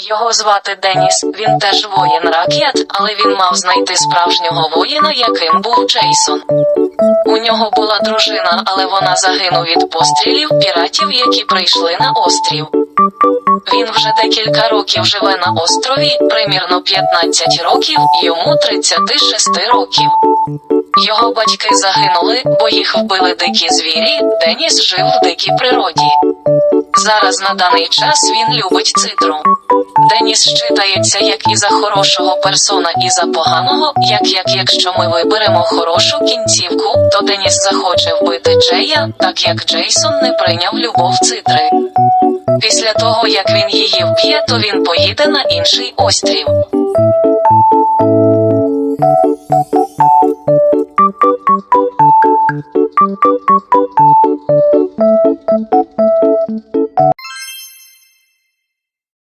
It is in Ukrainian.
Його звати Деніс, він теж воїн ракет, але він мав знайти справжнього воїна, яким був Джейсон. У нього була дружина, але вона загинув від пострілів піратів, які прийшли на острів. Він вже декілька років живе на острові, примірно 15 років, йому 36 років. Його батьки загинули, бо їх вбили дикі звірі, Деніс жив в дикій природі. Зараз на даний час він любить цитру. Деніс считається як і за хорошого персона, і за поганого, як як якщо ми виберемо хорошу кінцівку, то Деніс захоче вбити Джея, так як Джейсон не прийняв любов цитри. Після того, як він її вб'є, то він поїде на інший острів.